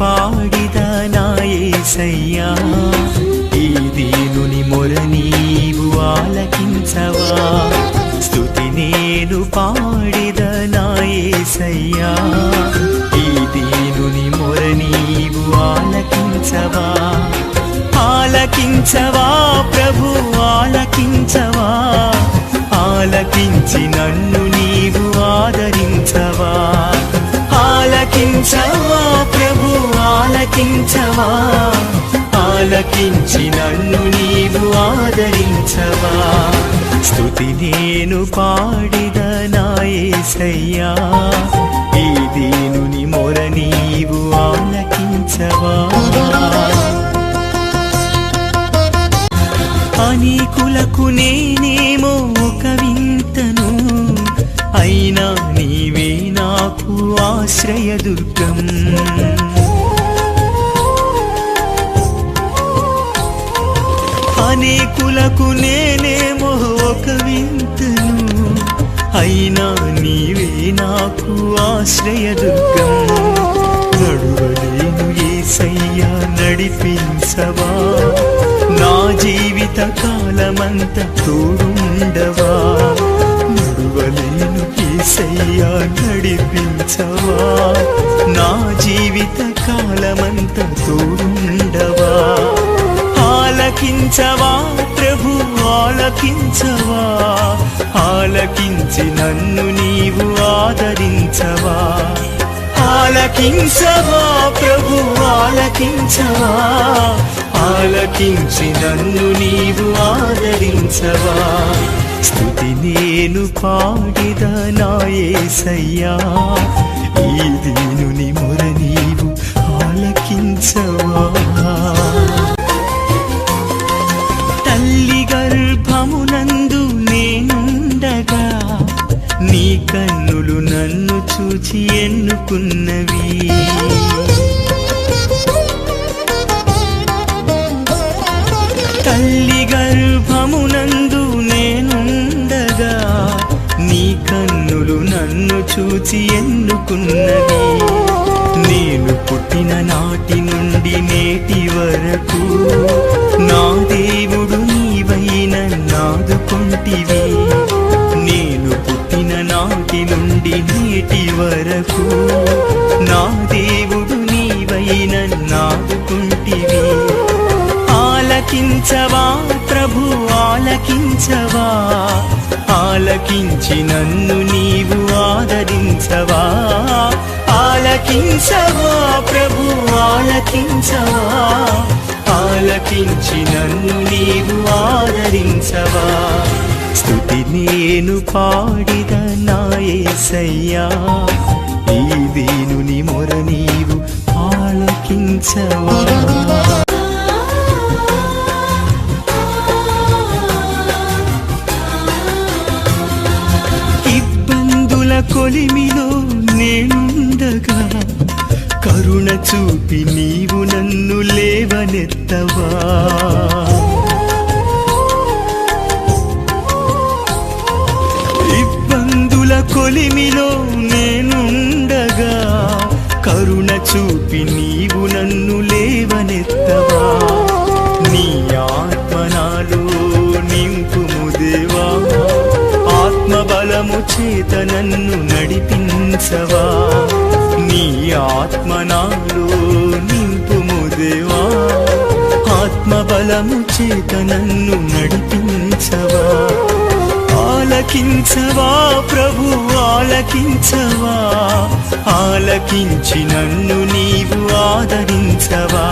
పాడిద నాయసయ్యా ఈ దీనుని మొర నీవు ఆలకించవా. స్థుతి నేను పాడిద నాయసయ్యా ఈ దీనుని మొర నీవు ఆలకించవా. ఆలకించవా ప్రభు ఆలకించవా. ఆలకించి నన్ను ఆలకించవా? ఆలకించి నన్ను నీవు ఆదరించవా? స్థుతి నేను పాడిద నాయసయ్యా. ఈ దీనుని మొర నీవు ఆలకించవా? అనేకులకు నేనేమో ఒక వింతను. అయినా నీవే నాకు ఆశ్రయదుర్గం అనేకులకు నేనేమో ఒక వింతను. అయినా నీవే నాకు ఆశ్రయదుర్గం నడువలేను ఏసయ్యా నడిపించవా? నా జీవిత కాలమంత తోడుండవా? నడువలేను ఏసయ్యా నడిపించవా? నా జీవిత కాలమంత తోడుండవా? ఆలకించవా ప్రభు ఆలకించవా? ఆలకించి నన్ను నీవు ఆదరించవా? ఆలకించవా ప్రభు ఆలకించవా? ఆలకించి నన్ను నీవు ఆదరించవా? స్థుతి నేను పాడిద నాయసయ్యా ఈ దీనుని మొర నీవు ఆలకించవా? ఎన్నుకున్నవి తల్లి గర్భమునందు నేనుండగా నీ కన్నులు నన్ను చూచి ఎన్నుకున్నవి. నేను పుట్టిన నాటి నుండి నేటి వరకు నా దేవుడు వరకు నా దేవుడు నీవైన నాదుకుంటివి. ఆలకించవా ప్రభు ఆలకించవా? ఆలకించి నన్ను నీవు ఆదరించవా? ఆలకించవా ప్రభు ఆలకించవా? ఆలకించి నన్ను నీవు ఆదరించవా? స్థుతి నేను పాడిద నాయసయ్యా. ఈ దీనుని మొర నీవు ఆలకించవా. ఇబ్బందుల కొలిమిలో నేనుండగా కరుణ చూపి నీవు నన్ను లేవనెత్తవా. కొలిమిలో నేనుండగా కరుణ చూపి నీవు నన్ను లేవనెత్తవా? నీ ఆత్మ నాలో నింపుము ఆత్మ బలము చేత నన్ను నడిపించవా? నీ ఆత్మ నాలో ఆత్మబలము దేవా చేత నన్ను నడిపించవా? ఆలకించవా ప్రభు ఆలకించవా? ఆలకించి నన్ను నీవు ఆదరించవా?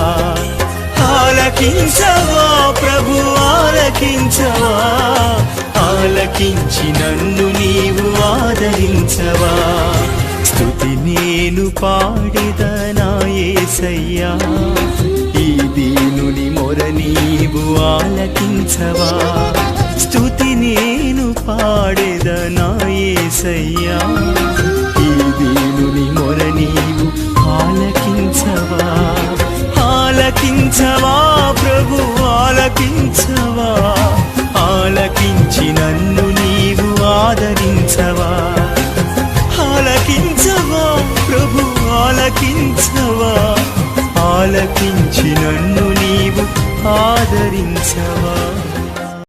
ఆలకించవా ప్రభు ఆలకించవా? ఆలకించి నన్ను నీవు ఆదరించవా? స్తుతి నేను పాడిదనాయేసయ్యా ఈ దీనుని మొర నీవు ఆలకించవా? స్థుతి నేను పాడేద నాయసయ్యా ఈ దీనుని మొర నీవు ఆలకించవా? ఆలకించవా ప్రభు ఆలకించవా? ఆలకించి నన్ను నీవు ఆదరించవా? ఆలకించవా ప్రభు ఆలకించవా? ఆలకించి నన్ను నీవు ఆదరించవా?